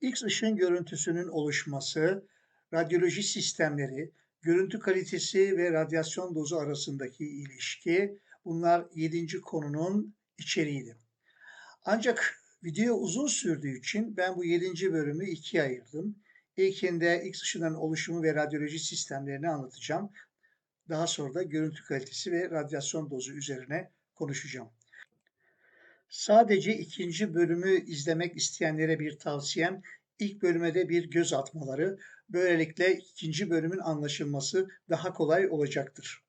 X ışın görüntüsünün oluşması, radyoloji sistemleri, görüntü kalitesi ve radyasyon dozu arasındaki ilişki bunlar 7. konunun içeriğiydi. Ancak video uzun sürdüğü için ben bu 7. bölümü ikiye ayırdım. İlkinde X ışınların oluşumu ve radyoloji sistemlerini anlatacağım. Daha sonra da görüntü kalitesi ve radyasyon dozu üzerine konuşacağım. Sadece ikinci bölümü izlemek isteyenlere bir tavsiyem, ilk bölüme de bir göz atmaları. Böylelikle ikinci bölümün anlaşılması daha kolay olacaktır.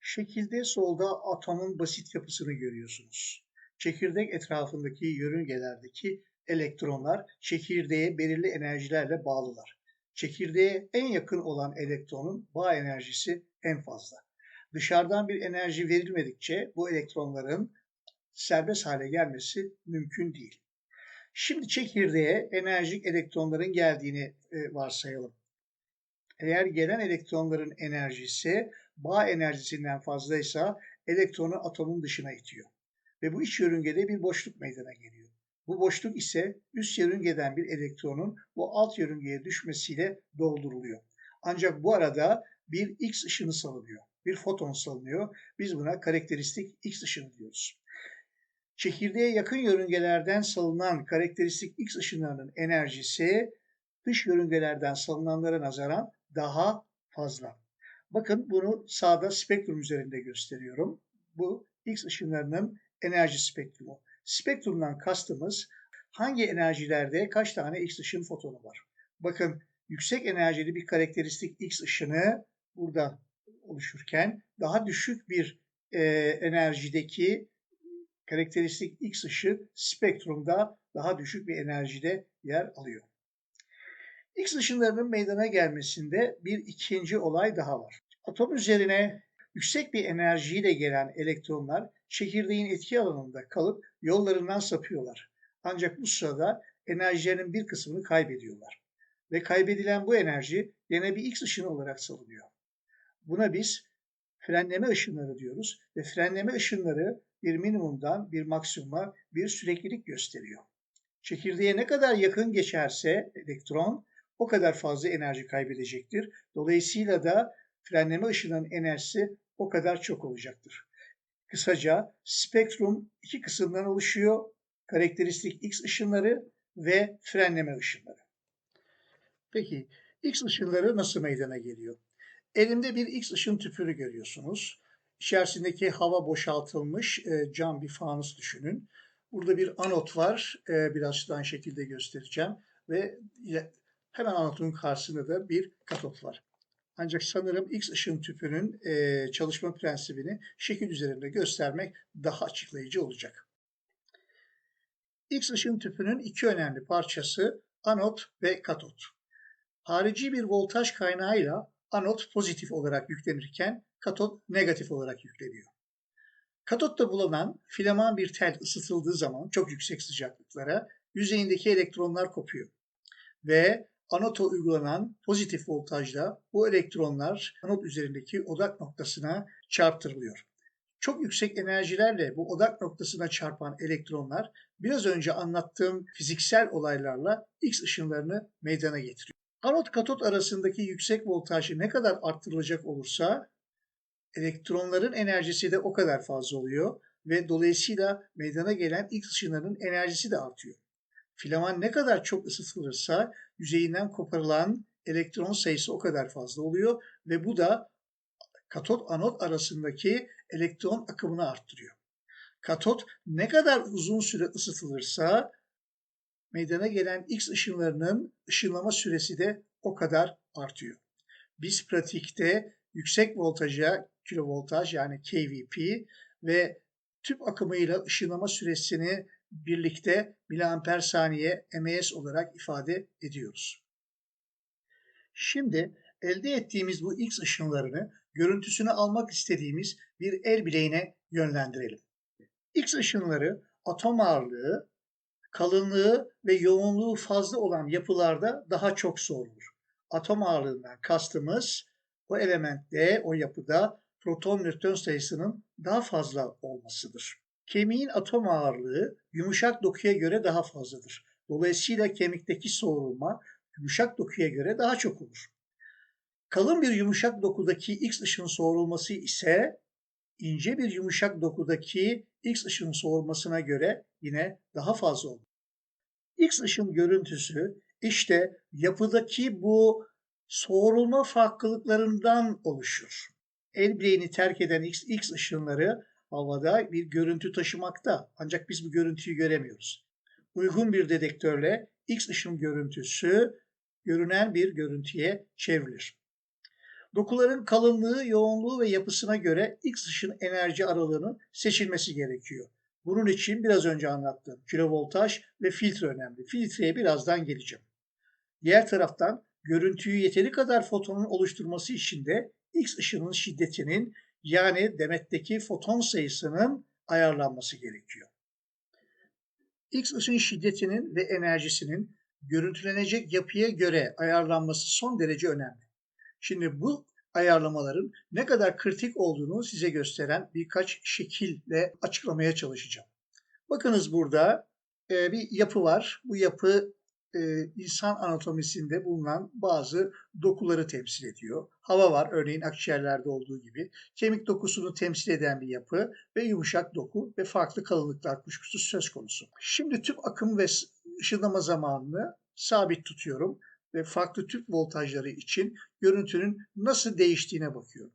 Şekilde solda atomun basit yapısını görüyorsunuz. Çekirdek etrafındaki yörüngelerdeki elektronlar çekirdeğe belirli enerjilerle bağlılar. Çekirdeğe en yakın olan elektronun bağ enerjisi en fazla. Dışarıdan bir enerji verilmedikçe bu elektronların serbest hale gelmesi mümkün değil. Şimdi çekirdeğe enerjik elektronların geldiğini e, varsayalım. Eğer gelen elektronların enerjisi bağ enerjisinden fazlaysa elektronu atomun dışına itiyor. Ve bu iç yörüngede bir boşluk meydana geliyor. Bu boşluk ise üst yörüngeden bir elektronun bu alt yörüngeye düşmesiyle dolduruluyor. Ancak bu arada bir X ışını salınıyor. Bir foton salınıyor. Biz buna karakteristik X ışını diyoruz. Çekirdeğe yakın yörüngelerden salınan karakteristik X ışınlarının enerjisi dış yörüngelerden salınanlara nazaran daha fazla. Bakın bunu sağda spektrum üzerinde gösteriyorum. Bu X ışınlarının enerji spektrumu. Spektrumdan kastımız hangi enerjilerde kaç tane X ışın fotonu var. Bakın yüksek enerjili bir karakteristik X ışını burada oluşurken daha düşük bir e, enerjideki karakteristik X ışığı spektrumda daha düşük bir enerjide yer alıyor. X ışınlarının meydana gelmesinde bir ikinci olay daha var. Atom üzerine yüksek bir enerjiyle gelen elektronlar çekirdeğin etki alanında kalıp yollarından sapıyorlar. Ancak bu sırada enerjilerinin bir kısmını kaybediyorlar. Ve kaybedilen bu enerji yine bir X ışını olarak salınıyor. Buna biz frenleme ışınları diyoruz ve frenleme ışınları bir minimumdan bir maksimuma bir süreklilik gösteriyor. Çekirdeğe ne kadar yakın geçerse elektron o kadar fazla enerji kaybedecektir. Dolayısıyla da frenleme ışınının enerjisi o kadar çok olacaktır. Kısaca spektrum iki kısımdan oluşuyor. Karakteristik X ışınları ve frenleme ışınları. Peki X ışınları nasıl meydana geliyor? Elimde bir X ışın tüpünü görüyorsunuz. İçerisindeki hava boşaltılmış e, cam bir fanus düşünün. Burada bir anot var. E, biraz daha şekilde göstereceğim. Ve hemen anotun karşısında da bir katot var. Ancak sanırım X ışın tüpünün e, çalışma prensibini şekil üzerinde göstermek daha açıklayıcı olacak. X ışın tüpünün iki önemli parçası anot ve katot. Harici bir voltaj kaynağıyla anot pozitif olarak yüklenirken katot negatif olarak yükleniyor. Katotta bulunan filaman bir tel ısıtıldığı zaman çok yüksek sıcaklıklara yüzeyindeki elektronlar kopuyor. Ve anota uygulanan pozitif voltajla bu elektronlar anot üzerindeki odak noktasına çarptırılıyor. Çok yüksek enerjilerle bu odak noktasına çarpan elektronlar biraz önce anlattığım fiziksel olaylarla X ışınlarını meydana getiriyor. Anot katot arasındaki yüksek voltajı ne kadar arttırılacak olursa elektronların enerjisi de o kadar fazla oluyor ve dolayısıyla meydana gelen X ışınlarının enerjisi de artıyor. Filaman ne kadar çok ısıtılırsa yüzeyinden koparılan elektron sayısı o kadar fazla oluyor ve bu da katot anot arasındaki elektron akımını arttırıyor. Katot ne kadar uzun süre ısıtılırsa meydana gelen X ışınlarının ışınlama süresi de o kadar artıyor. Biz pratikte yüksek voltaja kilovoltaj yani kVp ve tüp akımıyla ışınlama süresini birlikte miliamper saniye ms olarak ifade ediyoruz. Şimdi elde ettiğimiz bu X ışınlarını görüntüsünü almak istediğimiz bir el bileğine yönlendirelim. X ışınları atom ağırlığı, kalınlığı ve yoğunluğu fazla olan yapılarda daha çok sorulur. Atom ağırlığından kastımız o elementte, o yapıda proton nötron sayısının daha fazla olmasıdır. Kemiğin atom ağırlığı yumuşak dokuya göre daha fazladır. Dolayısıyla kemikteki soğurulma yumuşak dokuya göre daha çok olur. Kalın bir yumuşak dokudaki X ışın soğurulması ise ince bir yumuşak dokudaki X ışın soğurmasına göre yine daha fazla olur. X ışın görüntüsü işte yapıdaki bu soğurulma farklılıklarından oluşur. El bileğini terk eden X, X ışınları havada bir görüntü taşımakta. Ancak biz bu görüntüyü göremiyoruz. Uygun bir dedektörle X ışın görüntüsü görünen bir görüntüye çevrilir. Dokuların kalınlığı, yoğunluğu ve yapısına göre X ışın enerji aralığının seçilmesi gerekiyor. Bunun için biraz önce anlattığım kilovoltaj ve filtre önemli. Filtreye birazdan geleceğim. Diğer taraftan görüntüyü yeteri kadar fotonun oluşturması için de X ışının şiddetinin yani demetteki foton sayısının ayarlanması gerekiyor. X ışın şiddetinin ve enerjisinin görüntülenecek yapıya göre ayarlanması son derece önemli. Şimdi bu ayarlamaların ne kadar kritik olduğunu size gösteren birkaç şekille açıklamaya çalışacağım. Bakınız burada e, bir yapı var. Bu yapı e, insan anatomisinde bulunan bazı dokuları temsil ediyor. Hava var örneğin akciğerlerde olduğu gibi. Kemik dokusunu temsil eden bir yapı ve yumuşak doku ve farklı kalınlıklar kuşkusuz söz konusu. Şimdi tüp akım ve ışınlama zamanını sabit tutuyorum ve farklı tüp voltajları için görüntünün nasıl değiştiğine bakıyorum.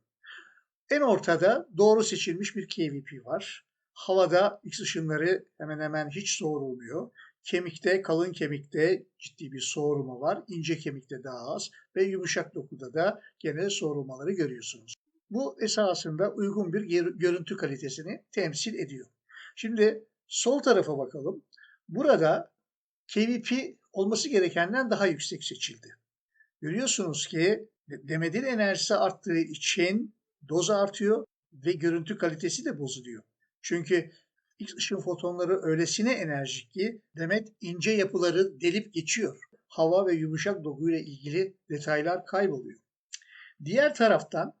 En ortada doğru seçilmiş bir KVP var. Havada X ışınları hemen hemen hiç soğurulmuyor. Kemikte, kalın kemikte ciddi bir soğurma var. İnce kemikte daha az ve yumuşak dokuda da gene soğurmaları görüyorsunuz. Bu esasında uygun bir görüntü kalitesini temsil ediyor. Şimdi sol tarafa bakalım. Burada KVP olması gerekenden daha yüksek seçildi. Görüyorsunuz ki demedin enerjisi arttığı için doz artıyor ve görüntü kalitesi de bozuluyor. Çünkü X ışın fotonları öylesine enerjik ki demet ince yapıları delip geçiyor. Hava ve yumuşak dokuyla ilgili detaylar kayboluyor. Diğer taraftan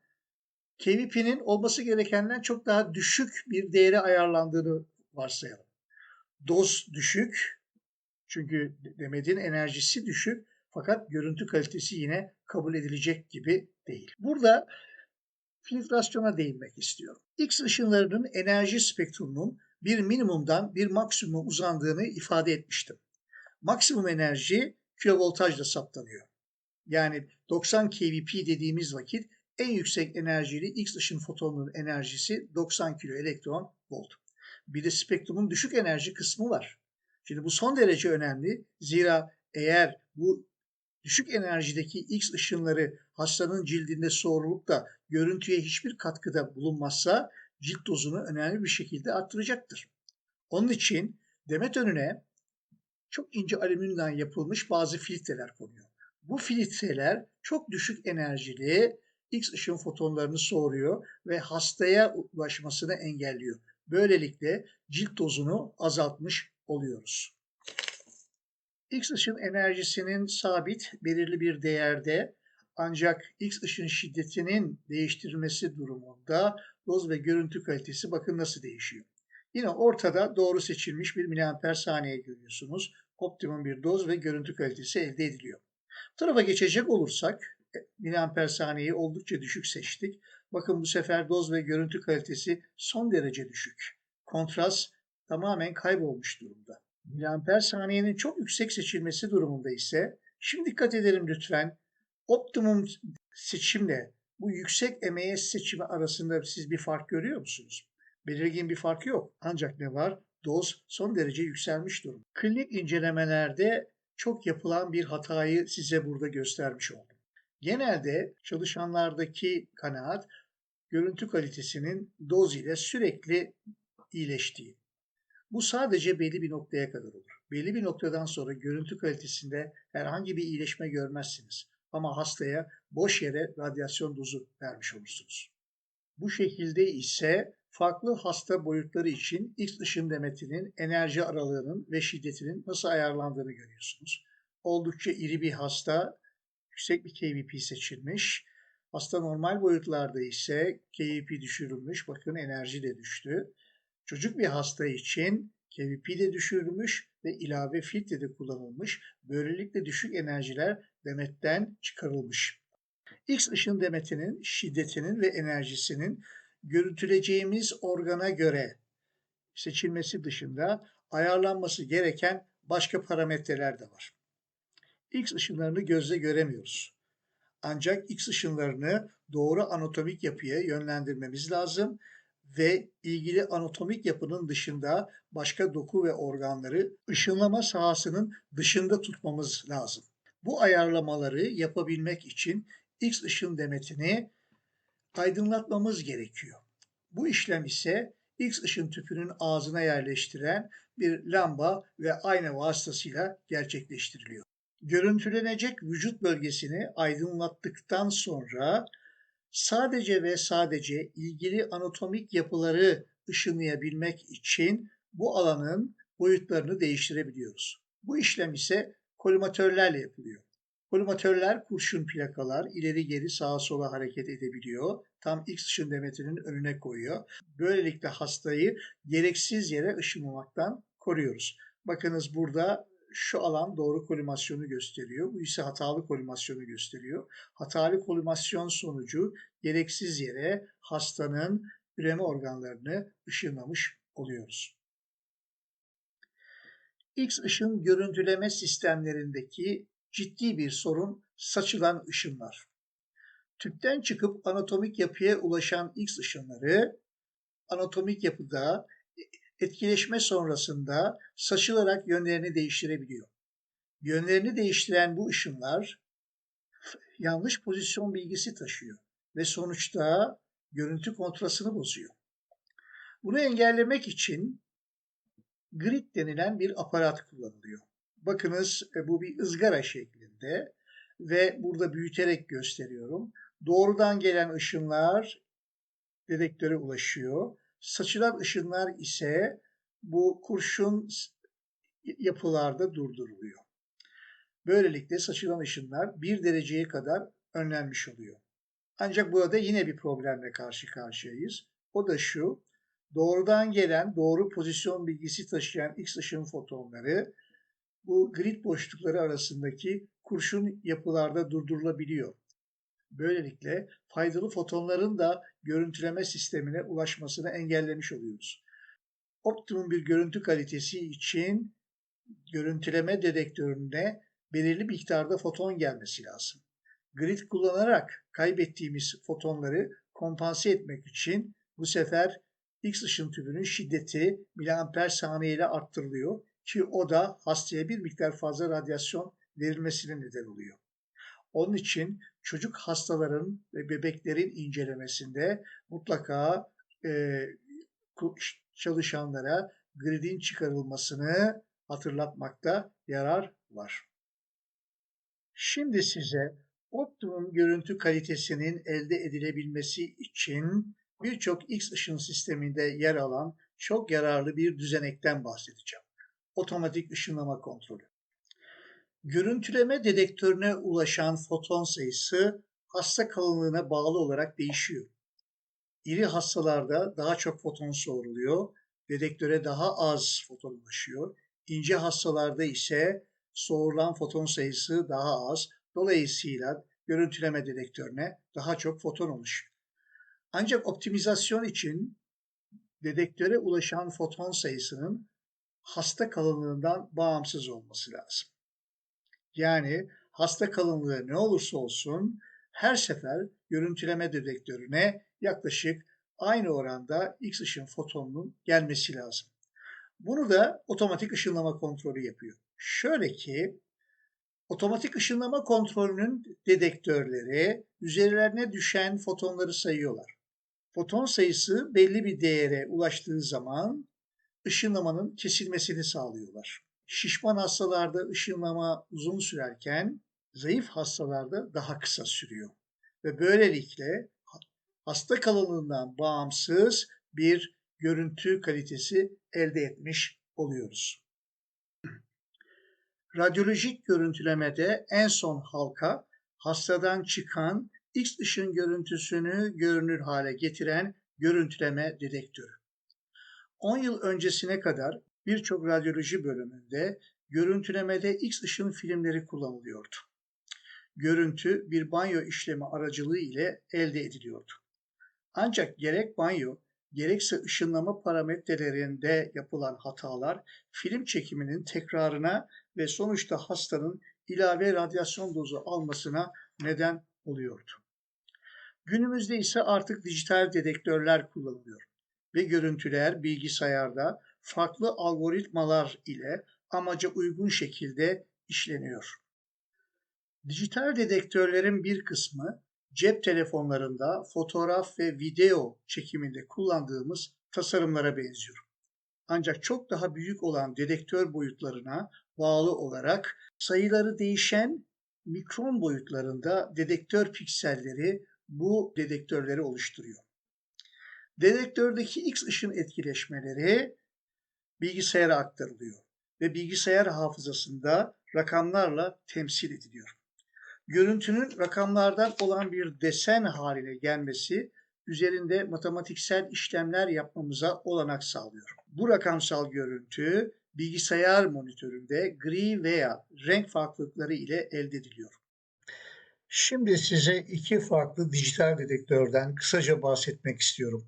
KVP'nin olması gerekenden çok daha düşük bir değere ayarlandığını varsayalım. Doz düşük, çünkü Demet'in enerjisi düşük fakat görüntü kalitesi yine kabul edilecek gibi değil. Burada filtrasyona değinmek istiyorum. X ışınlarının enerji spektrumunun bir minimumdan bir maksimuma uzandığını ifade etmiştim. Maksimum enerji kilovoltajla saptanıyor. Yani 90 kVp dediğimiz vakit en yüksek enerjili X ışın fotonunun enerjisi 90 kilo elektron volt. Bir de spektrumun düşük enerji kısmı var. Şimdi bu son derece önemli. Zira eğer bu düşük enerjideki X ışınları hastanın cildinde soğurulup da görüntüye hiçbir katkıda bulunmazsa cilt dozunu önemli bir şekilde arttıracaktır. Onun için demet önüne çok ince alüminyumdan yapılmış bazı filtreler konuyor. Bu filtreler çok düşük enerjili X ışın fotonlarını soğuruyor ve hastaya ulaşmasını engelliyor. Böylelikle cilt dozunu azaltmış oluyoruz. X ışın enerjisinin sabit belirli bir değerde ancak X ışın şiddetinin değiştirilmesi durumunda doz ve görüntü kalitesi bakın nasıl değişiyor. Yine ortada doğru seçilmiş bir miliamper saniye görüyorsunuz. Optimum bir doz ve görüntü kalitesi elde ediliyor. Tarafa geçecek olursak e, miliamper saniyeyi oldukça düşük seçtik. Bakın bu sefer doz ve görüntü kalitesi son derece düşük. Kontrast tamamen kaybolmuş durumda. Miliamper saniyenin çok yüksek seçilmesi durumunda ise şimdi dikkat edelim lütfen optimum seçimle bu yüksek MES seçimi arasında siz bir fark görüyor musunuz? Belirgin bir fark yok. Ancak ne var? Doz son derece yükselmiş durumda. Klinik incelemelerde çok yapılan bir hatayı size burada göstermiş oldum. Genelde çalışanlardaki kanaat görüntü kalitesinin doz ile sürekli iyileştiği. Bu sadece belli bir noktaya kadar olur. Belli bir noktadan sonra görüntü kalitesinde herhangi bir iyileşme görmezsiniz. Ama hastaya boş yere radyasyon dozu vermiş olursunuz. Bu şekilde ise farklı hasta boyutları için X ışın demetinin enerji aralığının ve şiddetinin nasıl ayarlandığını görüyorsunuz. Oldukça iri bir hasta yüksek bir KVP seçilmiş. Hasta normal boyutlarda ise KVP düşürülmüş. Bakın enerji de düştü. Çocuk bir hasta için KVP de düşürülmüş ve ilave filtre de kullanılmış. Böylelikle düşük enerjiler demetten çıkarılmış. X ışın demetinin şiddetinin ve enerjisinin görüntüleyeceğimiz organa göre seçilmesi dışında ayarlanması gereken başka parametreler de var. X ışınlarını gözle göremiyoruz. Ancak X ışınlarını doğru anatomik yapıya yönlendirmemiz lazım ve ilgili anatomik yapının dışında başka doku ve organları ışınlama sahasının dışında tutmamız lazım. Bu ayarlamaları yapabilmek için X ışın demetini aydınlatmamız gerekiyor. Bu işlem ise X ışın tüpünün ağzına yerleştiren bir lamba ve ayna vasıtasıyla gerçekleştiriliyor. Görüntülenecek vücut bölgesini aydınlattıktan sonra sadece ve sadece ilgili anatomik yapıları ışınlayabilmek için bu alanın boyutlarını değiştirebiliyoruz. Bu işlem ise kolimatörlerle yapılıyor. Kolimatörler kurşun plakalar ileri geri sağa sola hareket edebiliyor. Tam X ışın demetinin önüne koyuyor. Böylelikle hastayı gereksiz yere ışınlamaktan koruyoruz. Bakınız burada şu alan doğru kolimasyonu gösteriyor. Bu ise hatalı kolimasyonu gösteriyor. Hatalı kolimasyon sonucu gereksiz yere hastanın üreme organlarını ışınlamış oluyoruz. X ışın görüntüleme sistemlerindeki ciddi bir sorun saçılan ışınlar. Tüpten çıkıp anatomik yapıya ulaşan X ışınları anatomik yapıda etkileşme sonrasında saçılarak yönlerini değiştirebiliyor. Yönlerini değiştiren bu ışınlar yanlış pozisyon bilgisi taşıyor ve sonuçta görüntü kontrasını bozuyor. Bunu engellemek için grid denilen bir aparat kullanılıyor. Bakınız e, bu bir ızgara şeklinde ve burada büyüterek gösteriyorum. Doğrudan gelen ışınlar dedektöre ulaşıyor. Saçılan ışınlar ise bu kurşun yapılarda durduruluyor. Böylelikle saçılan ışınlar bir dereceye kadar önlenmiş oluyor. Ancak burada yine bir problemle karşı karşıyayız. O da şu, doğrudan gelen doğru pozisyon bilgisi taşıyan X ışın fotonları bu grid boşlukları arasındaki kurşun yapılarda durdurulabiliyor. Böylelikle faydalı fotonların da görüntüleme sistemine ulaşmasını engellemiş oluyoruz. Optimum bir görüntü kalitesi için görüntüleme dedektörüne belirli miktarda foton gelmesi lazım. Grid kullanarak kaybettiğimiz fotonları kompanse etmek için bu sefer X ışın tübünün şiddeti miliamper saniye ile arttırılıyor ki o da hastaya bir miktar fazla radyasyon verilmesine neden oluyor. Onun için çocuk hastaların ve bebeklerin incelemesinde mutlaka e, çalışanlara gridin çıkarılmasını hatırlatmakta yarar var. Şimdi size optimum görüntü kalitesinin elde edilebilmesi için birçok X ışın sisteminde yer alan çok yararlı bir düzenekten bahsedeceğim. Otomatik ışınlama kontrolü. Görüntüleme dedektörüne ulaşan foton sayısı hasta kalınlığına bağlı olarak değişiyor. İri hastalarda daha çok foton soğuruluyor, dedektöre daha az foton ulaşıyor. İnce hastalarda ise soğurulan foton sayısı daha az. Dolayısıyla görüntüleme dedektörüne daha çok foton ulaşıyor. Ancak optimizasyon için dedektöre ulaşan foton sayısının hasta kalınlığından bağımsız olması lazım. Yani hasta kalınlığı ne olursa olsun her sefer görüntüleme dedektörüne yaklaşık aynı oranda X ışın fotonunun gelmesi lazım. Bunu da otomatik ışınlama kontrolü yapıyor. Şöyle ki otomatik ışınlama kontrolünün dedektörleri üzerlerine düşen fotonları sayıyorlar. Foton sayısı belli bir değere ulaştığı zaman ışınlamanın kesilmesini sağlıyorlar. Şişman hastalarda ışınlama uzun sürerken zayıf hastalarda daha kısa sürüyor. Ve böylelikle hasta kalınlığından bağımsız bir görüntü kalitesi elde etmiş oluyoruz. Radyolojik görüntülemede en son halka hastadan çıkan X ışın görüntüsünü görünür hale getiren görüntüleme dedektörü. 10 yıl öncesine kadar birçok radyoloji bölümünde görüntülemede X ışın filmleri kullanılıyordu. Görüntü bir banyo işlemi aracılığı ile elde ediliyordu. Ancak gerek banyo gerekse ışınlama parametrelerinde yapılan hatalar film çekiminin tekrarına ve sonuçta hastanın ilave radyasyon dozu almasına neden oluyordu. Günümüzde ise artık dijital dedektörler kullanılıyor ve görüntüler bilgisayarda farklı algoritmalar ile amaca uygun şekilde işleniyor. Dijital dedektörlerin bir kısmı cep telefonlarında fotoğraf ve video çekiminde kullandığımız tasarımlara benziyor. Ancak çok daha büyük olan dedektör boyutlarına bağlı olarak sayıları değişen mikron boyutlarında dedektör pikselleri bu dedektörleri oluşturuyor. Dedektördeki X ışın etkileşmeleri bilgisayara aktarılıyor ve bilgisayar hafızasında rakamlarla temsil ediliyor. Görüntünün rakamlardan olan bir desen haline gelmesi üzerinde matematiksel işlemler yapmamıza olanak sağlıyor. Bu rakamsal görüntü bilgisayar monitöründe gri veya renk farklılıkları ile elde ediliyor. Şimdi size iki farklı dijital dedektörden kısaca bahsetmek istiyorum.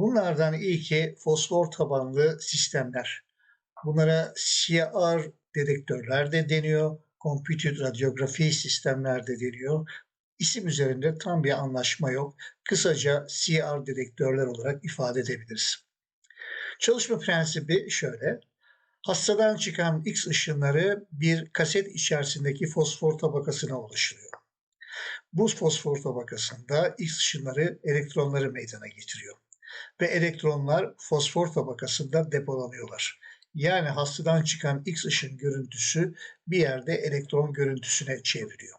Bunlardan ilki fosfor tabanlı sistemler. Bunlara CR dedektörler de deniyor, computed radyografi sistemler de deniyor. İsim üzerinde tam bir anlaşma yok. Kısaca CR dedektörler olarak ifade edebiliriz. Çalışma prensibi şöyle. Hastadan çıkan X ışınları bir kaset içerisindeki fosfor tabakasına ulaşılıyor. Bu fosfor tabakasında X ışınları elektronları meydana getiriyor. Ve elektronlar fosfor tabakasında depolanıyorlar. Yani hastadan çıkan X ışın görüntüsü bir yerde elektron görüntüsüne çevriliyor.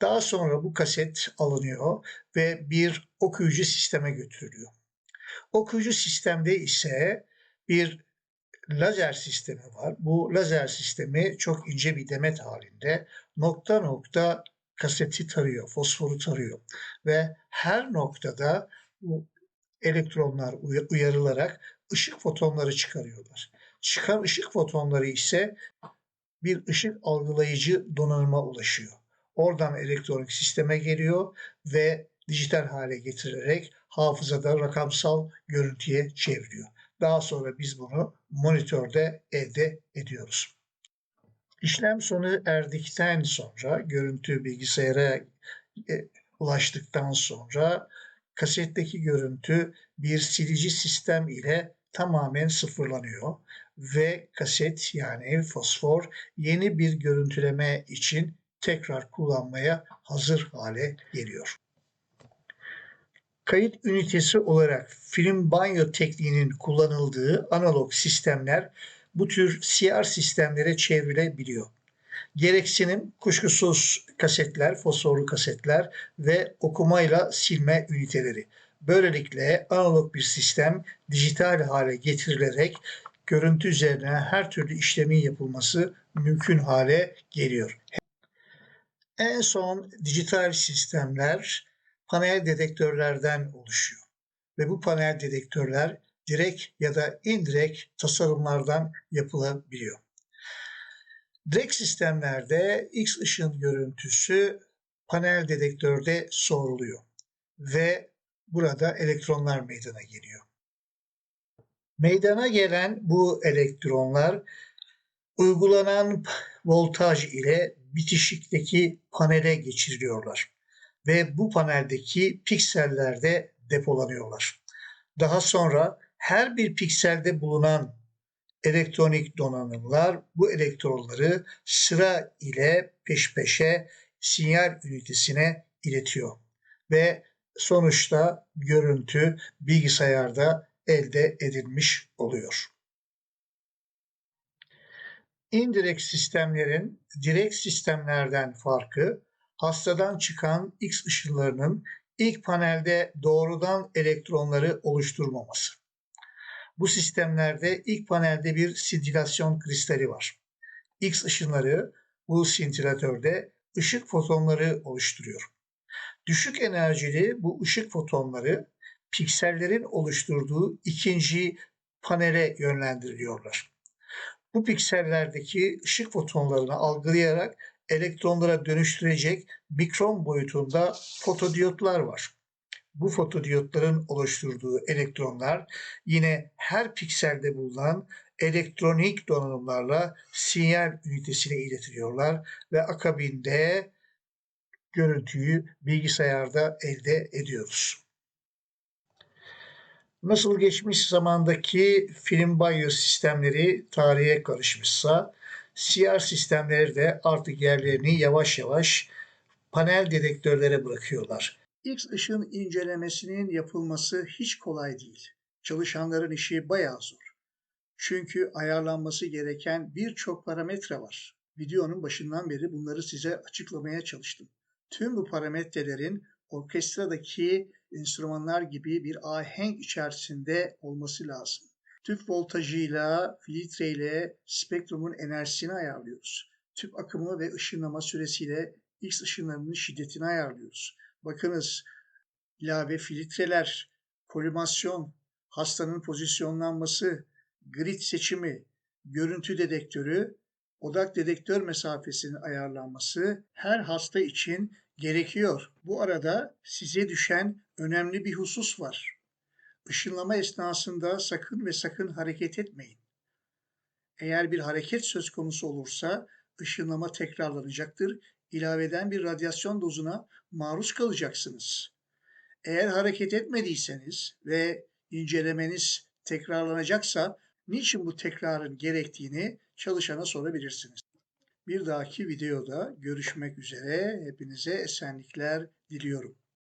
Daha sonra bu kaset alınıyor ve bir okuyucu sisteme götürülüyor. Okuyucu sistemde ise bir lazer sistemi var. Bu lazer sistemi çok ince bir demet halinde nokta nokta kaseti tarıyor, fosforu tarıyor ve her noktada bu elektronlar uyarılarak ışık fotonları çıkarıyorlar. Çıkan ışık fotonları ise bir ışık algılayıcı donanıma ulaşıyor. Oradan elektronik sisteme geliyor ve dijital hale getirilerek hafızada rakamsal görüntüye çeviriyor. Daha sonra biz bunu monitörde elde ediyoruz. İşlem sonu erdikten sonra, görüntü bilgisayara e, ulaştıktan sonra kasetteki görüntü bir silici sistem ile tamamen sıfırlanıyor ve kaset yani fosfor yeni bir görüntüleme için tekrar kullanmaya hazır hale geliyor. Kayıt ünitesi olarak film banyo tekniğinin kullanıldığı analog sistemler bu tür CR sistemlere çevrilebiliyor. Gereksinim kuşkusuz kasetler, fosforlu kasetler ve okumayla silme üniteleri. Böylelikle analog bir sistem dijital hale getirilerek görüntü üzerine her türlü işlemin yapılması mümkün hale geliyor. En son dijital sistemler panel dedektörlerden oluşuyor. Ve bu panel dedektörler direkt ya da indirekt tasarımlardan yapılabiliyor. Direkt sistemlerde X ışın görüntüsü panel dedektörde soruluyor ve burada elektronlar meydana geliyor. Meydana gelen bu elektronlar uygulanan voltaj ile bitişikteki panele geçiriliyorlar ve bu paneldeki piksellerde depolanıyorlar. Daha sonra her bir pikselde bulunan elektronik donanımlar bu elektronları sıra ile peş peşe sinyal ünitesine iletiyor ve sonuçta görüntü bilgisayarda elde edilmiş oluyor. İndirekt sistemlerin direkt sistemlerden farkı hastadan çıkan X ışınlarının ilk panelde doğrudan elektronları oluşturmaması. Bu sistemlerde ilk panelde bir sintilasyon kristali var. X ışınları bu sintilatörde ışık fotonları oluşturuyor. Düşük enerjili bu ışık fotonları piksellerin oluşturduğu ikinci panele yönlendiriliyorlar. Bu piksellerdeki ışık fotonlarını algılayarak elektronlara dönüştürecek mikron boyutunda fotodiyotlar var. Bu fotodiyotların oluşturduğu elektronlar yine her pikselde bulunan elektronik donanımlarla sinyal ünitesine iletiliyorlar ve akabinde görüntüyü bilgisayarda elde ediyoruz. Nasıl geçmiş zamandaki film banyo sistemleri tarihe karışmışsa, CR sistemleri de artık yerlerini yavaş yavaş panel dedektörlere bırakıyorlar. X ışın incelemesinin yapılması hiç kolay değil. Çalışanların işi bayağı zor. Çünkü ayarlanması gereken birçok parametre var. Videonun başından beri bunları size açıklamaya çalıştım. Tüm bu parametrelerin orkestradaki enstrümanlar gibi bir ahenk içerisinde olması lazım. Tüp voltajıyla, filtreyle spektrumun enerjisini ayarlıyoruz. Tüp akımı ve ışınlama süresiyle X ışınlarının şiddetini ayarlıyoruz. Bakınız ilave filtreler, kolimasyon, hastanın pozisyonlanması, grid seçimi, görüntü dedektörü, odak dedektör mesafesinin ayarlanması her hasta için gerekiyor. Bu arada size düşen önemli bir husus var. Işınlama esnasında sakın ve sakın hareket etmeyin. Eğer bir hareket söz konusu olursa ışınlama tekrarlanacaktır. İlaveden bir radyasyon dozuna maruz kalacaksınız. Eğer hareket etmediyseniz ve incelemeniz tekrarlanacaksa niçin bu tekrarın gerektiğini çalışana sorabilirsiniz. Bir dahaki videoda görüşmek üzere. Hepinize esenlikler diliyorum.